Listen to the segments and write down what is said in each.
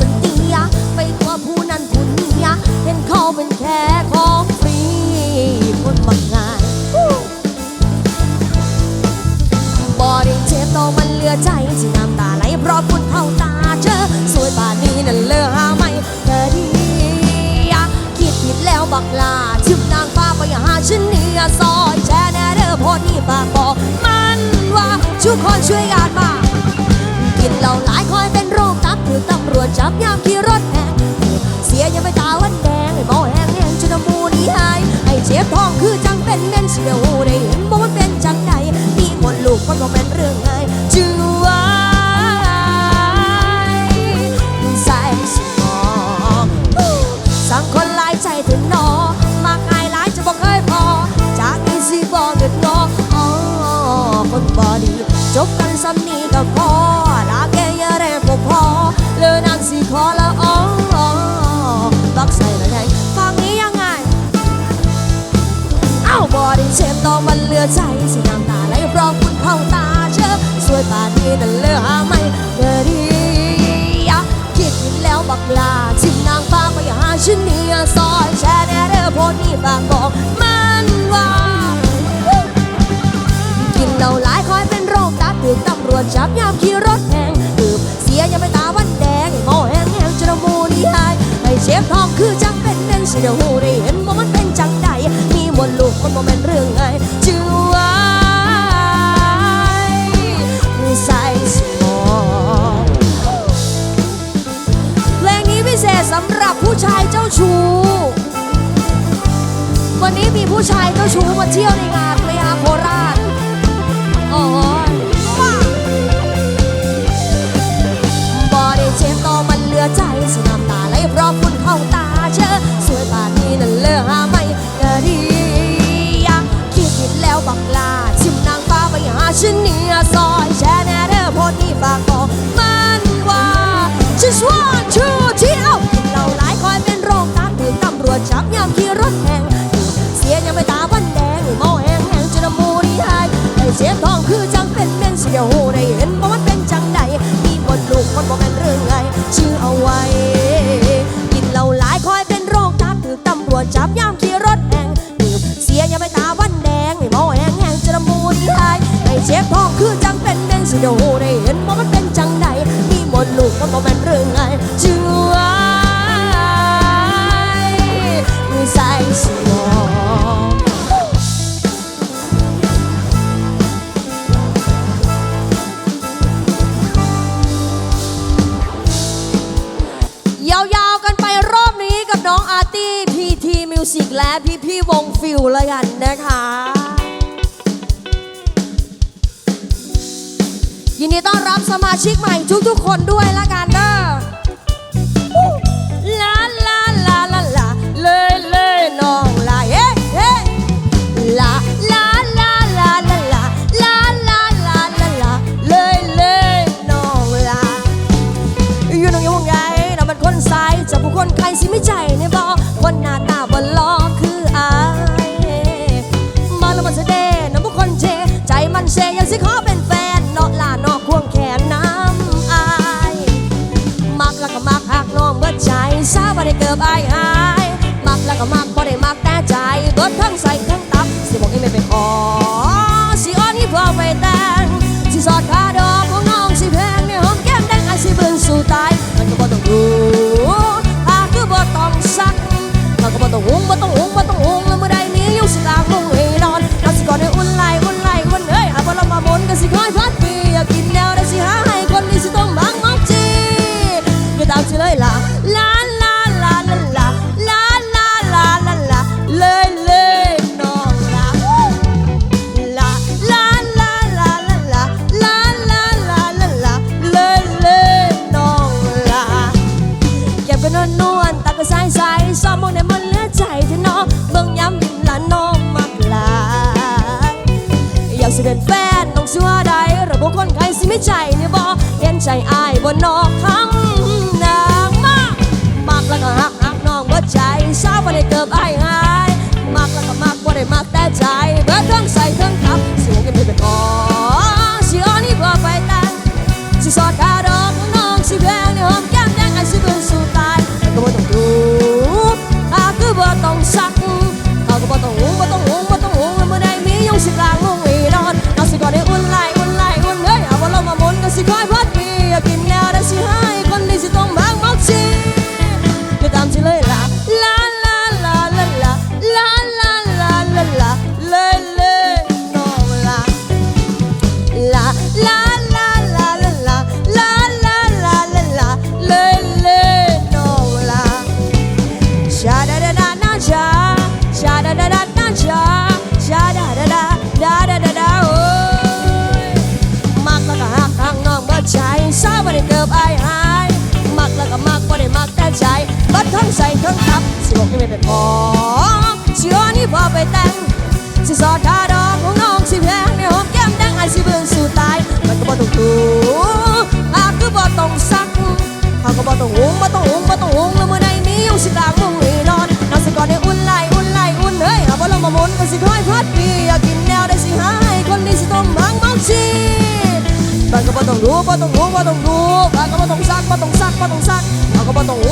สัญญาไปขอผู้นั้นผู้นี้เห็นเขาเป็นแค่ของฟรีคนบางงานบอไดีเจ็บต้องมันเลือใจที่น้ำตาไหลเพราะคุณเข้าตาเจอสวยป่านนี้นั่นเลือหาไม่เธอดีคิดผิดแล้วบักลาชิบนางฟ้าไปหาฉันเนี่ยซอยแชแน่เด้อพอที่ปากบอกมันว่าชุกคนช่วยกันมากินเหล้าหลายคอยเป็นโร เป็นเน้นเสียวได้เห็นบ่มันเป็นจังใดมีคนลูกมันบ่เป็นเรื่อง อใจสิน้ำตาไหลเพราะคุณเข้าตาเชื่อสวยป่านนี้นั่นเหลือไม่เกิดดีอะคิดผิดแล้วบักลาชิมนางฟ้าไปหาฉันเนี่ยซอยแช่แน่เด้อโพดนี่บางบอกมันว่ากินเหล้าหลายคอยเป็นโรคตับถึงตำรวจจับยามขี่รถแหงดื่มเสียยังไม่ตาวันแดงไอหมอแห้งแหงจนมูนี่หายไอ้เชฟทองคือจังเป็นเน้นสิเดหูได้เห็น นลูกมันบ่แม่นเรื่องไงจือไว้ใส่สมองเพลงนี้พิเศษสำหรับผู้ชายเจ้าชู้วันนี้มีผู้ชายเจ้าชู้มาเที่ยวในงานเลยอาโคราชโอ้ยมาบอได้เจ็บต่อมันเหลือใจสน้า บอกเป็นเรื่องไงชื่อเอาไว้ ตี้พีทีมิวสิกและพี่พี่ๆวงฟิลเลยกันนะคะ ยินดีต้อนรับสมาชิกใหม่ทุกๆคนด้วยละกันเด้อลาลาลาลาลาเลยเลยน้องลาเฮ้เฮ้ลาลาลาลาลาลาลาลาลาลาลาเลยเลยน้องลาอยู่น้องยังไงเราเป็นคนสายจะผู้คนใครสิไม่ใจในบ เบิดทั้งใส่ทั้งตับสิบอกให้ไม่ไปขอสิอ้อนนี่พ่อไปแต่งสิสอดคาดอกของน้องสิแพงในห้องแก้มแดงอันสิเบิ่นสู่ตายมันก็บ่ต้องดูหากคือบ่ต้องสักมันก็บ่ต้องหุงบ่ต้องหุงบ่ต้องหุงแล้วเมื่อใดนี้ยุ่งสิตางมุง เป็นแฟนน้องชัวใดระบบคนใครสิไม่ใจเนี่ยบอเห็นใจอายบนนอกคำนางมากมักแล้วก็หักหักน้องเบิดใจสาวบ่ได้เกิบอายหายมักแล้วก็มักบ่ได้มักแต่ใจเบิดทั้งใส่ทั้งทับเสียงกันเป็นขอสิอ้อนนี่พอไปแต่งสิสอดคาดอกน้องสิแพงในหอมแก้มแดงไอ้สิเบิ่นสู่ตายแต่ก็บ่ต้องดูหากหุงบ่ต้องหุง ทั้งทับสิบอกให้ไม่เป็นขอสิอ้อนี่พอไปแต่งสิสอดทาดอกของน้องสิแพงในหอมแก้มแดงไอสิเบิ่งสู่ตาย มันก็บ่ต้องถูอาคือบ่ต้องซักหาก็บ่ต้องหุงบ่ต้องหุงบ่ต้องหุงแล้วมื้อใดมียุงสิกลางมุ้งนี่นอนนอนสิก่อนได้อุ่นไหลอุ่นไหลอุ่นเฮ้ยเอาบ่ลงมาหมุนก็สิคอยพัดปีอยากกินแนวได้สิหายคนนี้สิต้องมังมักชีบ้านก็บ่ต้องรู้บ่ต้องรู้บ่ต้องรู้บ้านก็บ่ต้องซักบ่ต้องซักบ่ต้องซักเอาก็บ่ต้องหุงบ่ต้อง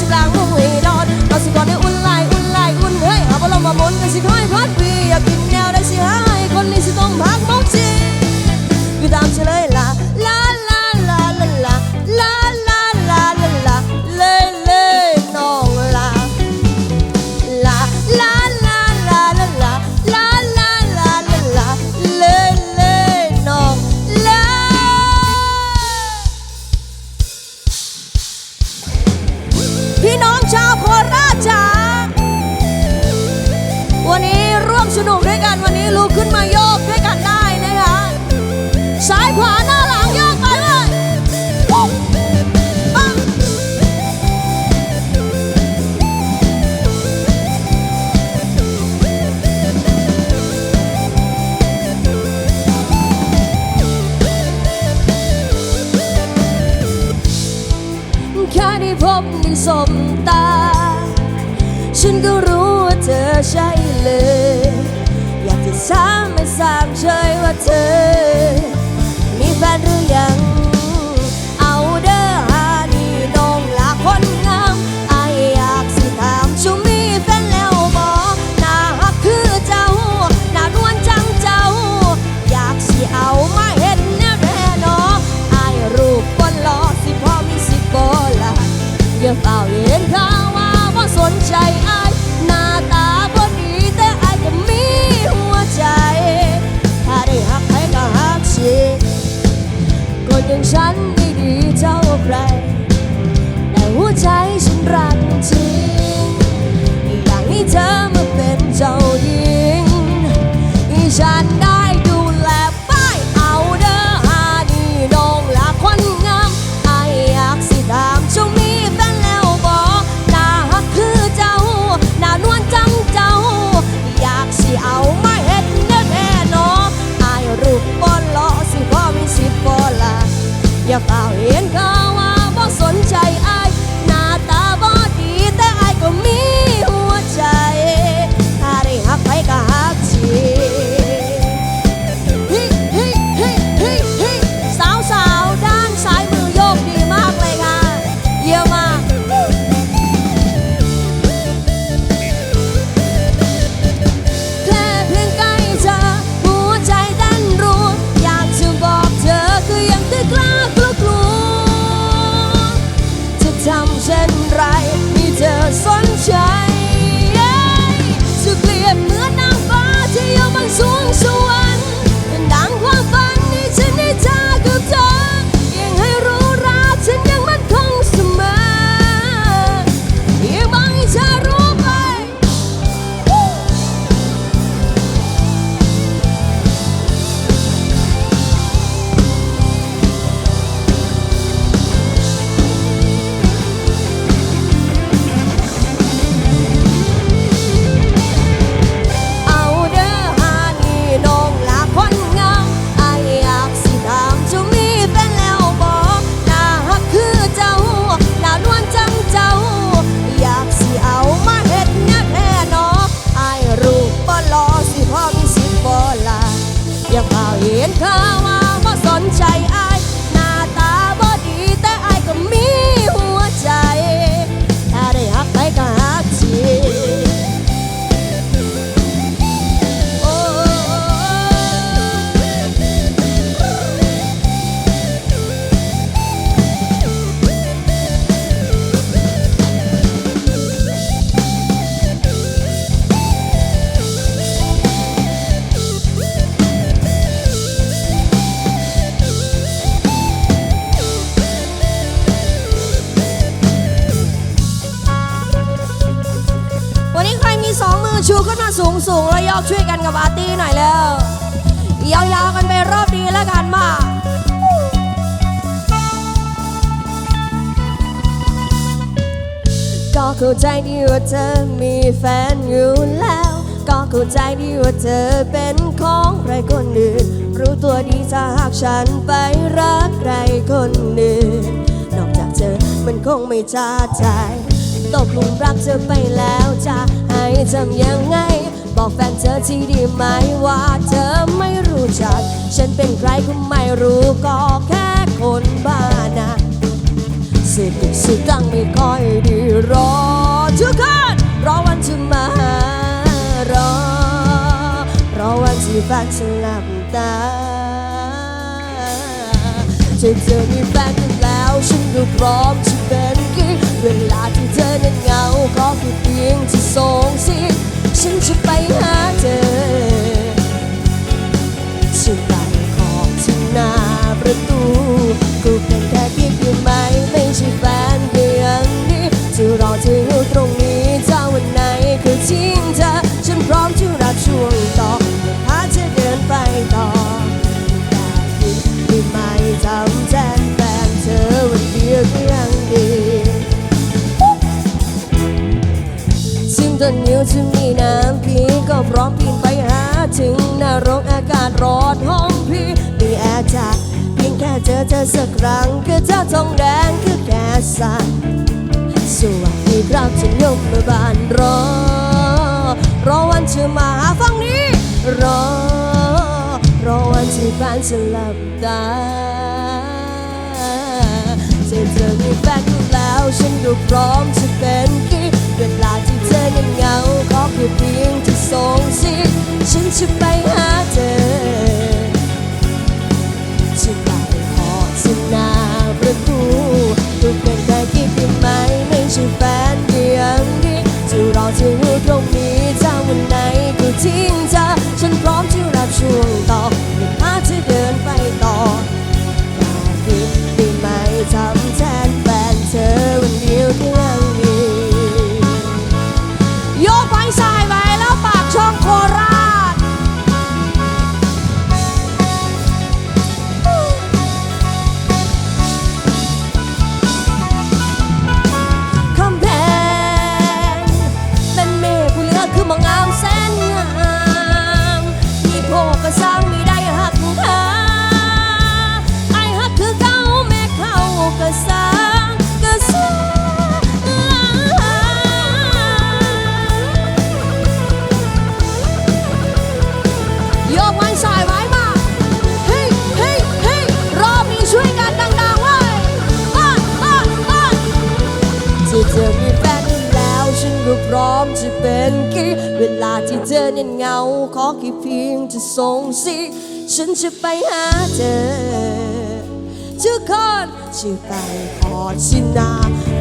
สิบลางมุ้งนี่นอนเอาสิก่อนได้อุ่นไหลอุ่นไหลอุ่นเฮ้ยเอาบอลงมาหมุนก็สิคอยพัดวีอยากกินแนวได้สิหายคนนี้สิต้องพักมักชีคือตามเฉลย ค่ได้พบได้สมตา ฉันก็รู้ว่าเธอใช่เลย อยากจะถามไม่ทราบเฉยว่าเธอ มีแฟนหรือยัง ฉันได้ดูแลป้ายเอาเด้อหานีน้องละคนงามอายอยากสิถามเจ้ามีแฟนแล้วบอกหน้าฮักคือเจ้าหน้านวลจังเจ้า อยากสิเอามาเฮ็ดแน่แน่นออรูปบอลล้อสิพอมีสิบบ่ละอย่าเฝ้าเห็น สูงๆแล้วยกช่วยกันกับอาร์ตี้หน่อยแล้วยาวๆกันไปรอบดีแล้วกันมาก็เข้าใจดีว่าเธอมีแฟนอยู่แล้ว ก็เข้าใจดีว่าเธอเป็นของใครคนอื่น รู้ตัวดีถ้าหากฉันไปรักใครคนอื่น นอกจากเธอมันคงไม่จ้าใจ ตกหลุมรักเธอไปแล้วจะให้ทำยังไง บอกแฟนเธอที่ดีไหมว่าเธอไม่รู้จัก ฉันเป็นใครก็ไม่รู้ก็แค่คนบ้านะสิบสิบตั้งไม่ค่อยดีรอทุกคนรอวันที่มารอ รอวันที่แฟนฉันหลับตาจะเธอมีแฟนกันแล้ว ฉันก็พร้อมจะเป็นกิ๊กเวลา นั้นเหงาก็คือเพียงที่ส่งสิฉันจะไปหาเธอฉันได้ขอบที่หน้าประตู ครั้งคือเธอทองแดงคือแค่สั่นสวัสดีครับฉันยมมาบานรอ รอวันเธอมาหาฝั่งนี้รอ รอวันที่บ้านจะหลับตาเธอเธอมีแฟนกูแล้วฉันก็พร้อมจะเป็นกิ๊กเวลาที่เธอนั้นเหงาขอแค่เพียงที่ส่งสิฉันจะไปหาเธอ น้ ที่เธอมีแฟนแล้ว ฉันก็พร้อมจะเป็นกิ๊กเวลาที่เธอเนั้นเหงา ขอแค่เพียงจะส่งสิฉันจะไปหาเธอทุกคนจะไปขอชินา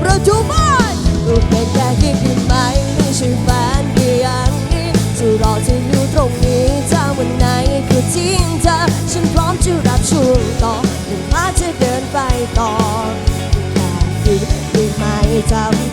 ประตูบ้านรูปเป็นแค่กิ๊กได้ไหมไม่ใช่แฟนก็ยังนี้จะรอเธออยู่ตรงนี้ถ้าวันไหนคือทิ้งเธอ ฉันพร้อมจะรับช่วงต่อหรือพาเธอเดินไปต่อ 制造。